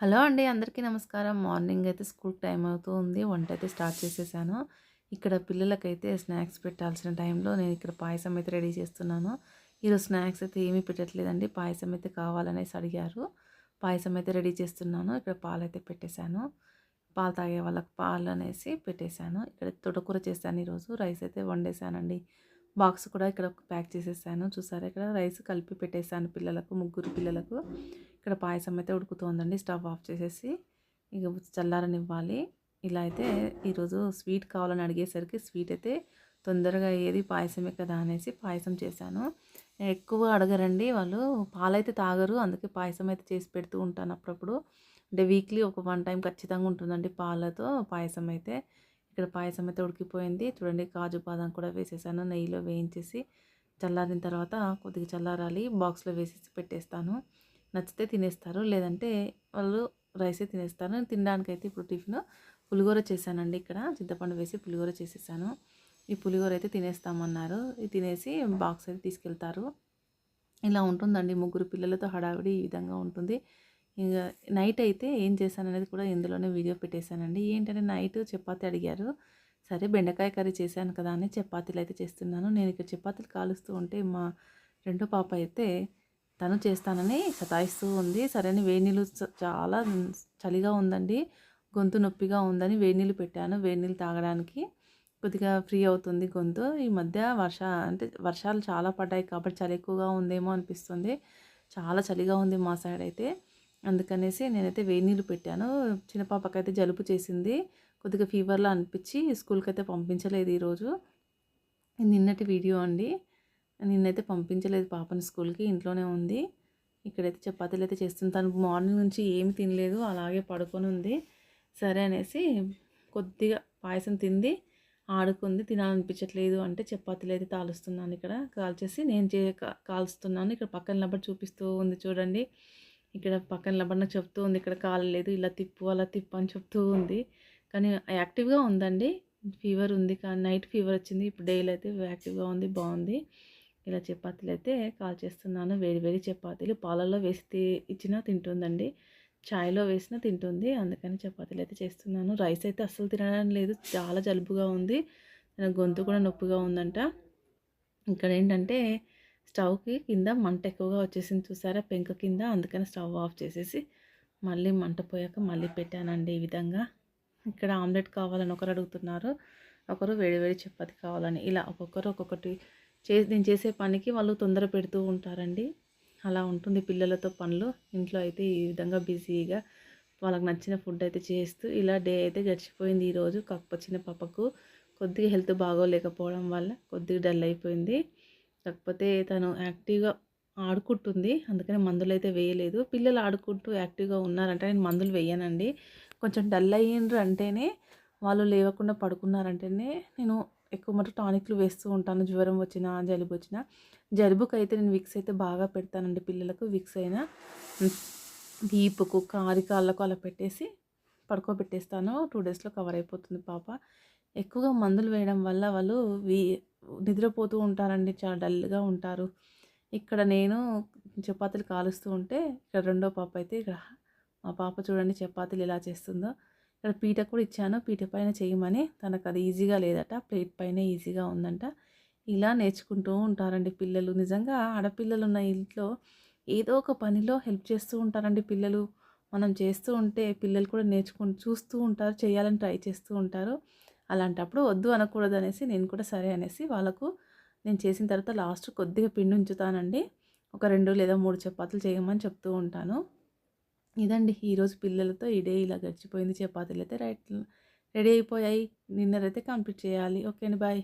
Hello అండి. అందరికీ నమస్కారం. మార్నింగ్ అయితే స్కూల్ టైం అవుతూ ఉంది. వంట అయితే స్టార్ట్ చేసేసాను. ఇక్కడ పిల్లలకైతే స్నాక్స్ పెట్టాల్సిన టైంలో నేను ఇక్కడ పాయసం అయితే రెడీ చేస్తున్నాను. ఈరోజు స్నాక్స్ అయితే ఏమీ పెట్టట్లేదండి. పాయసం అయితే కావాలనేసి అడిగారు. పాయసం అయితే రెడీ చేస్తున్నాను. ఇక్కడ పాలు అయితే పెట్టేశాను. పాలు తాగే వాళ్ళకి పాలు అనేసి పెట్టేశాను. ఇక్కడ తొడకూర చేశాను ఈరోజు. రైస్ అయితే వండేశానండి. బాక్స్ కూడా ఇక్కడ ప్యాక్ చేసేసాను. చూసారా? ఇక్కడ రైస్ కలిపి పెట్టేశాను పిల్లలకు ముగ్గురు పిల్లలకు. ఇక్కడ పాయసం అయితే ఉడుకుతోందండి స్టవ్ ఆఫ్ చేసేసి ఇక చల్లారనివ్వాలి. ఇలా అయితే ఈరోజు స్వీట్ కావాలని అడిగేసరికి స్వీట్ అయితే తొందరగా ఏది పాయసమే కదా అనేసి పాయసం చేశాను. ఎక్కువ అడగరండి వాళ్ళు పాలైతే తాగరు అందుకే పాయసం అయితే చేసి పెడుతూ ఉంటాను అప్పుడప్పుడు. అంటే వీక్లీ ఒక వన్ టైం ఖచ్చితంగా ఉంటుందండి పాలతో పాయసం అయితే. ఇక్కడ పాయసం అయితే ఉడికిపోయింది. చూడండి కాజు బాదం కూడా వేసేసాను నెయ్యిలో వేయించేసి చల్లారిన తర్వాత కొద్దిగా చల్లారాలి బాక్స్లో వేసేసి పెట్టేస్తాను. నచ్చితే తినేస్తారు. లేదంటే వాళ్ళు రైసే తినేస్తారు. తినడానికైతే ఇప్పుడు టిఫిన్ పులిగూర చేశానండి ఇక్కడ. చింతపండు వేసి పులిగూర చేసేసాను. ఈ పులిగూర అయితే తినేస్తామన్నారు. ఇది తినేసి బాక్స్ అయితే తీసుకెళ్తారు. ఇలా ఉంటుందండి. ముగ్గురు పిల్లలతో హడావిడి ఈ విధంగా ఉంటుంది. ఇంకా నైట్ అయితే ఏం చేశాను అనేది కూడా ఇందులోనే వీడియో పెట్టేశానండి. ఏంటంటే నైట్ చపాతి అడిగారు. సరే బెండకాయ కర్రీ చేశాను కదా అని చపాతీలు అయితే చేస్తున్నాను. నేను ఇక్కడ చపాతీలు కాలుస్తూ ఉంటే మా రెండో పాప అయితే తను చేస్తానని సతాయిస్తూ ఉంది. సరైన అని వేడినీళ్ళు చాలా చలిగా ఉందండి. గొంతు నొప్పిగా ఉందని వేడినీళ్ళు పెట్టాను. వేడినీళ్ళు తాగడానికి కొద్దిగా ఫ్రీ అవుతుంది గొంతు. ఈ మధ్య వర్ష అంటే వర్షాలు చాలా పడ్డాయి కాబట్టి చలి ఎక్కువగా ఉందేమో అనిపిస్తుంది. చాలా చలిగా ఉంది మా సైడ్ అయితే. అందుకనేసి నేనైతే వేడి నీళ్ళు పెట్టాను. చిన్న పాపకైతే జలుబు చేసింది. కొద్దిగా ఫీవర్లా అనిపించి స్కూల్కి అయితే పంపించలేదు ఈరోజు. నిన్నటి వీడియో అండి. నిన్నైతే పంపించలేదు పాపని స్కూల్కి ఇంట్లోనే ఉంది. ఇక్కడైతే చపాతీలు అయితే చేస్తుంది. తను మార్నింగ్ నుంచి ఏమి తినలేదు అలాగే పడుకొని ఉంది. సరే అనేసి కొద్దిగా పాయసం తింది ఆడుకుంది. తినాలనిపించట్లేదు అంటే చపాతీలు అయితే తాలుస్తున్నాను ఇక్కడ. కాల్చేసి నేను చే కాల్స్తున్నాను. ఇక్కడ పక్కన నిలబడి చూపిస్తూ ఉంది చూడండి. ఇక్కడ పక్కన నిలబడిన చెప్తూ ఉంది. ఇక్కడ కాలలేదు ఇలా తిప్పు అలా తిప్పు అని చెప్తూ ఉంది. కానీ యాక్టివ్గా ఉందండి. ఫీవర్ ఉంది. కానీ నైట్ ఫీవర్ వచ్చింది. ఇప్పుడు డైలీ అయితే యాక్టివ్గా ఉంది బాగుంది. ఇలా చపాతీలు అయితే కాల్ చేస్తున్నాను. వేడి వేడి చపాతీలు పాలల్లో వేసి ఇచ్చినా తింటుందండి. చాయ్లో వేసినా తింటుంది. అందుకని చపాతీలు అయితే చేస్తున్నాను. రైస్ అయితే అస్సలు తినడం లేదు. చాలా జలుబుగా ఉంది. గొంతు కూడా నొప్పిగా ఉందంట. ఇక్కడ ఏంటంటే స్టవ్కి కింద మంట ఎక్కువగా వచ్చేసింది చూసారా? పెంక కింద. అందుకని స్టవ్ ఆఫ్ చేసేసి మళ్ళీ మంట పోయాక మళ్ళీ పెట్టానండి ఈ విధంగా. ఇక్కడ ఆమ్లెట్ కావాలని ఒకరు అడుగుతున్నారు. ఒకరు వేడివేడి చపాతి కావాలని. ఇలా ఒక్కొక్కరు ఒక్కొక్కటి చే నేను చేసే పనికి వాళ్ళు తొందర పెడుతూ ఉంటారండి. అలా ఉంటుంది పిల్లలతో పనులు. ఇంట్లో అయితే ఈ విధంగా బిజీగా వాళ్ళకి నచ్చిన ఫుడ్ అయితే చేస్తూ ఇలా డే అయితే గడిచిపోయింది ఈరోజు కాకపోతే చిన్న పాపకు కొద్దిగా హెల్త్ బాగోలేకపోవడం వల్ల కొద్దిగా డల్ అయిపోయింది. కాకపోతే తను యాక్టివ్గా ఆడుకుంటుంది. అందుకని మందులు అయితే వేయలేదు. పిల్లలు ఆడుకుంటూ యాక్టివ్గా ఉన్నారంటే నేను మందులు వేయనండి. కొంచెం డల్ అయ్యిండ్రు అంటేనే వాళ్ళు లేవకుండా పడుకున్నారంటేనే నేను ఎక్కువ మటు టానిక్లు వేస్తూ ఉంటాను. జ్వరం వచ్చినా జలుబు వచ్చినా. జలుబుకి అయితే నేను విక్స్ అయితే బాగా పెడతానండి పిల్లలకు. విక్స్ అయినా వీపుకు కారి కాళ్ళకు అలా పెట్టేసి పడుకోబెట్టేస్తాను. టూ డేస్లో కవర్ అయిపోతుంది పాప. ఎక్కువగా మందులు వేయడం వల్ల వాళ్ళు వీ నిద్రపోతూ ఉంటారండి. చాలా డల్గా ఉంటారు. ఇక్కడ నేను చపాతీలు కాలుస్తూ ఉంటే ఇక్కడ రెండో పాప అయితే ఇక్కడ మా పాప చూడండి చపాతీలు ఎలా చేస్తుందో. ఇక్కడ పీట కూడా ఇచ్చాను. పీట పైన చేయమని తనకు అది ఈజీగా లేదట. ప్లేట్ పైన ఈజీగా ఉందంట. ఇలా నేర్చుకుంటూ ఉంటారండి పిల్లలు. నిజంగా ఆడపిల్లలు ఉన్న ఇంట్లో ఏదో ఒక పనిలో హెల్ప్ చేస్తూ ఉంటారండి పిల్లలు. మనం చేస్తూ ఉంటే పిల్లలు కూడా నేర్చుకుంటూ చూస్తూ ఉంటారు చేయాలని ట్రై చేస్తూ ఉంటారు. అలాంటప్పుడు వద్దు అనకూడదు అనేసి నేను కూడా సరే అనేసి వాళ్ళకు నేను చేసిన తర్వాత లాస్ట్ కొద్దిగా పిండి ఉంచుతానండి. ఒక రెండు లేదా మూడు చపాతీలు చేయమని చెప్తూ ఉంటాను. ఇదండి. ఈరోజు పిల్లలతో ఈ డే ఇలా గడిచిపోయింది. చపాతీలు అయితే రైట్ రెడీ అయిపోయాయి. నిన్నర్ అయితే కంప్లీట్ చేయాలి. ఓకే అండి బాయ్.